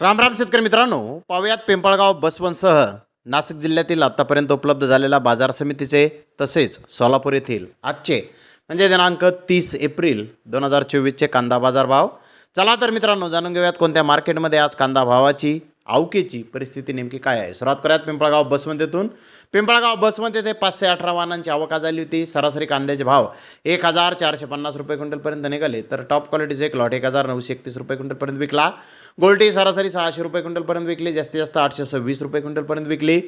राम राम शेतकरी मित्रांनो. पाहुयात पिंपळगाव बसवनसह नाशिक जिल्ह्यातील आत्तापर्यंत उपलब्ध झालेल्या बाजार समितीचे तसेच सोलापूर येथील आजचे म्हणजे दिनांक तीस एप्रिल दोन हजार चोवीसचे कांदा बाजार भाव. चला तर मित्रांनो जाणून घेऊयात कोणत्या मार्केटमध्ये आज कांदा भावाची आवकेची परिस्थिती नेमकी काय आहे. सुरुवात करूयात पिंपळगाव बसवंतेतून. पिंपळगाव बसवंत येथे पाचशे अठरा वाहनांची आवक झाली होती. सरासरी कांद्याचे भाव एक हजार चारशे पन्नास रुपये क्विंटलपर्यंत निघाले. तर टॉप क्वालिटीचे एक लॉट एक हजार नऊशे एकतीस रुपये क्विंटलपर्यंत विकला. गोल्टी सरासरी सहाशे रुपये क्विंटलपर्यंत विकली जास्तीत जास्त आठशे सव्वीस रुपये क्विंटलपर्यंत विकली.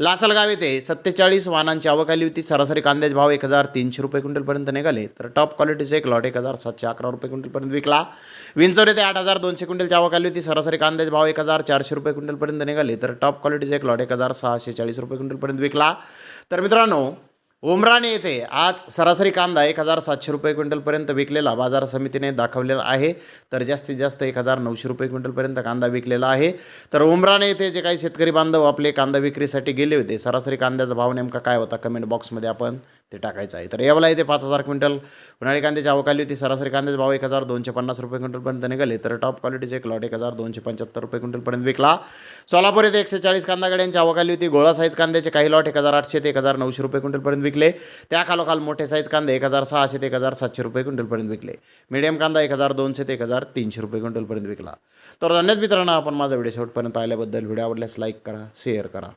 लासलगाव येथे सत्तेचाळीस वाहनांची आवक आली होती. सरासरी कांद्याचे भाव एक हजार तीनशे रुपये क्विंटलपर्यंत निघाले. तर टॉप क्वालिटीचे एक लॉट एक हजार सातशे अकरा रुपये क्विंटलपर्यंत विकला. विंचोर येथे आठ हजार दोनशे क्विंटलची आवक आली होती. सरासरी कांद्याचे भाव एक हजार चारशे रुपये क्विंटलपर्यंत निघाले. तर टॉप क्वालिटीचे एक लॉट एक हजार सहाशे चाळीस रुपये क्विंटलपर्यंत विकला. तर मित्रांनो उमराने येथे आज सरासरी कांदा एक हजार सातशे रुपये क्विंटलपर्यंत विकलेला बाजार समितीने दाखवलेला आहे. तर जास्तीत जास्त एक हजार नऊशे रुपये क्विंटलपर्यंत कांदा विकलेला आहे. तर उमराणे येथे जे काही शेतकरी बांधव आपले कांदा विक्रीसाठी गेले होते सरासरी कांद्याचा भाव नेमका काय होता कमेंट बॉक्समध्ये आपण ते टाकायचं आहे. तर यावेळेला येथे पाच हजार क्विंटल उन्हाळी कांद्याची आवक आली होती सरासरी कांद्याचा भाव एक हजार दोनशे पन्नास रुपये क्विंटलपर्यंत निघाले. तर टॉप क्वालिटीचे एक लॉट एक हजार दोनशे पंच्याहत्तर रुपये क्विंटलपर्यंत विकला. सोलापूर येथे एकशे चाळीस कांदा गाड्यांची आवक आली होती. गोळा साईज कांद्याचे काही लॉट एक हजार आठशे ते एक हजार नऊशे रुपये क्विंटलपर्यंत विकले. त्या खालोखाल मोठे साईज कांदे एक हजार सहाशे ते एक हजार सातशे रुपये क्विंटलपर्यंत विकले. मीडियम कांदा एक हजार दोनशे ते एक हजार तीनशे रुपये क्विंटलपर्यंत विकला. तर धन्यवाद मित्रांनो आपण माझा व्हिडिओ शेवटपर्यंत पाहिल्याबद्दल. व्हिडिओ आवडल्यास लाईक करा शेअर करा.